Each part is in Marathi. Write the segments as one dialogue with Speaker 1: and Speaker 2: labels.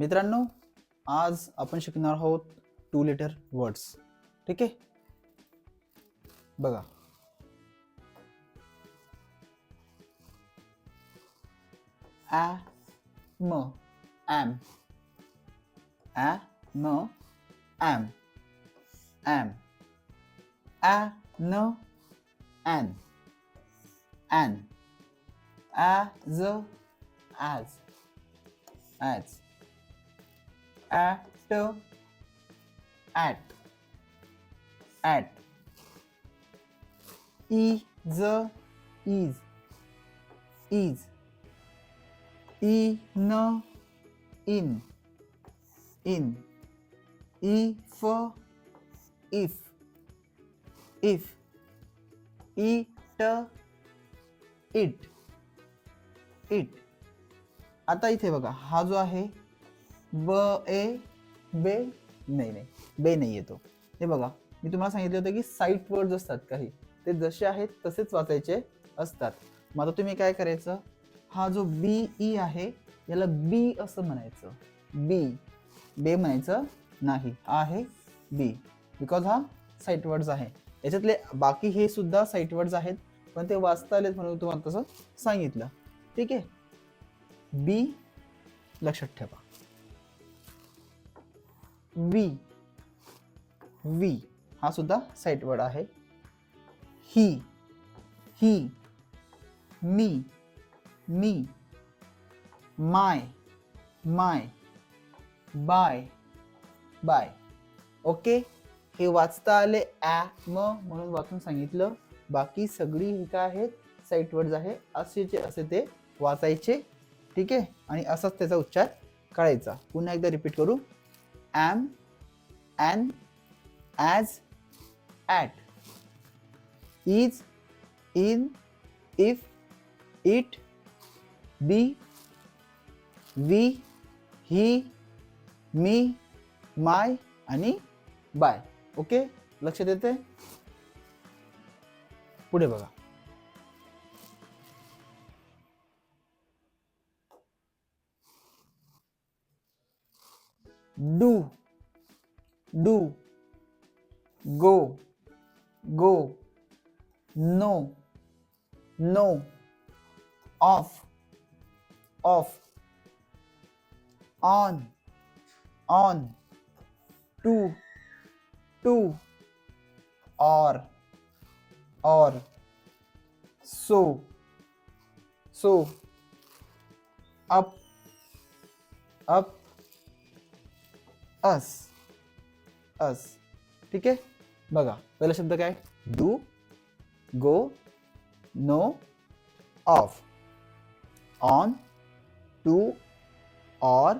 Speaker 1: मित्रांनो आज आपण शिकणार आहोत टू लेटर वर्ड्स ठीक आहे? बघा. ॲ म ॲम ॲ म am am an an an as as as at at at is is is in in in if if if it it it आता इथे बघा हा जो आहे ब ए बे नाही नाही. बे नाही येतो. हे बघा मी तुम्हाला सांगितलं होतं की साईट वर्ड्स असतात काही ते जसे आहेत तसेच वाचायचे असतात. मग आता तुम्ही काय करायचं? हा जो बी ई e आहे याला बी असं म्हणायचं. बी बे म्हणायचं नाही. हा आहे बी बिकॉज हा साईट वर्ड्स आहे. याच्यातले बाकी हे सुद्धा साईट वर्ड्स आहेत पण ते वाचता आलेत म्हणून तुम्हाला तसं सांगितलं. ठीक आहे? बी लक्षात ठेवा. वी. वी. हा सुद्धा साईट वर्ड आहे. He. He. Me. Me. My. My. By. By. Okay? हे वाचता आले ॲ म म्हणून वाचून सांगितलं. बाकी सगळी ही काय आहेत? साईट वर्ड्स आहे. असेचे असे ते वाचायचे. ठीक आहे? आणि असाच त्याचा उच्चार काढायचा. पुन्हा एकदा रिपीट करू. Am, an, as, at, is, in, if, it, be, we, he, me my आणि बाय ओके लक्षात येते पुढे बघा do. Do. Go. Go. No. No. Off. Off. On. On. To. To. Or. Or. So. So. Up. Up अस अस ठीक आहे? बघा पहिला शब्द काय? Do go no of on to or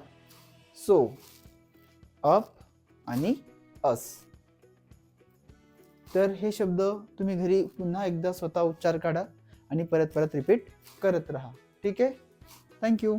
Speaker 1: so up आणि अस तर हे शब्द तुम्ही घरी पुन्हा एकदा स्वतः उच्चार काढा आणि परत परत रिपीट करत राहा. ठीक आहे? थँक्यू